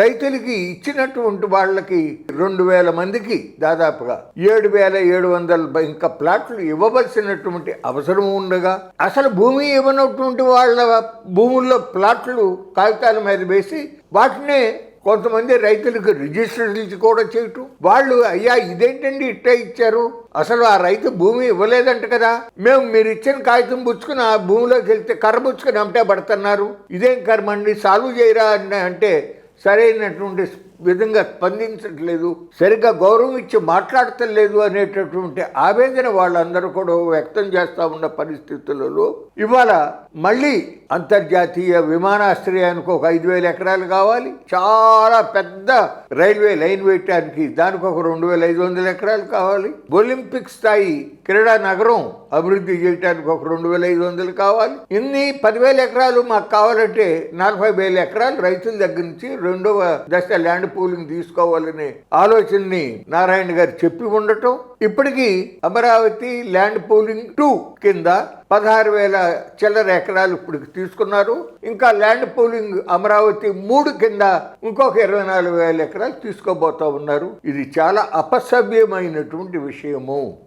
రైతులకి ఇచ్చినటువంటి వాళ్ళకి రెండు వేల మందికి దాదాపుగా ఏడు వేల ఏడు వందల ఇంకా ప్లాట్లు ఇవ్వవలసినటువంటి అవసరం ఉండగా అసలు భూమి ఇవ్వనటువంటి వాళ్ళ భూముల్లో ప్లాట్లు కాగితాల మీద వేసి వాటినే కొంతమంది రైతులకు రిజిస్ట్రేషన్స్ కూడా చేయటం. వాళ్ళు అయ్యా ఇదేంటండి ఇట్టే ఇచ్చారు? అసలు ఆ రైతు భూమి ఇవ్వలేదంట కదా. మేము మీరు ఇచ్చిన కాగితం పుచ్చుకుని ఆ భూమిలోకి వెళ్తే కర్ర పుచ్చుకుని అమ్మటే పడుతున్నారు. ఇదేం కర్మ అండి? సాల్వ్ చేయరా అని అంటే సరైనటువంటి విధంగా స్పందించట్లేదు సరిగ్గా గౌరవం ఇచ్చి మాట్లాడతలేదు అనేటటువంటి ఆవేదన వాళ్ళందరూ కూడా వ్యక్తం చేస్తూ ఉన్న పరిస్థితులలో ఇవాళ మళ్ళీ అంతర్జాతీయ విమానాశ్రయానికి ఒక ఐదు వేల ఎకరాలు కావాలి. చాలా పెద్ద రైల్వే లైన్ వేయటానికి దానికి ఒక రెండు వేల ఐదు వందల ఎకరాలు కావాలి. ఒలింపిక్ స్థాయి క్రీడా నగరం అభివృద్ధి చేయడానికి ఒక రెండు వేల ఐదు వందలు కావాలి. ఇన్ని పదివేల ఎకరాలు మాకు కావాలంటే నలభై వేల ఎకరాలు రైతుల దగ్గర నుంచి రెండవ దశ ల్యాండ్ పోలింగ్ తీసుకోవాలనే ఆలోచనని నారాయణ గారు చెప్పి ఉండటం ఇప్పటికీ అమరావతి ల్యాండ్ పూలింగ్ టూ కింద పదహారు వేల చిల్లర ఎకరాలు ఇప్పుడు తీసుకున్నారు. ఇంకా ల్యాండ్ పూలింగ్ అమరావతి మూడు కింద ఇంకొక ఇరవై నాలుగు వేల ఎకరాలు తీసుకోబోతా ఉన్నారు. ఇది చాలా అపసభ్యమైనటువంటి విషయము.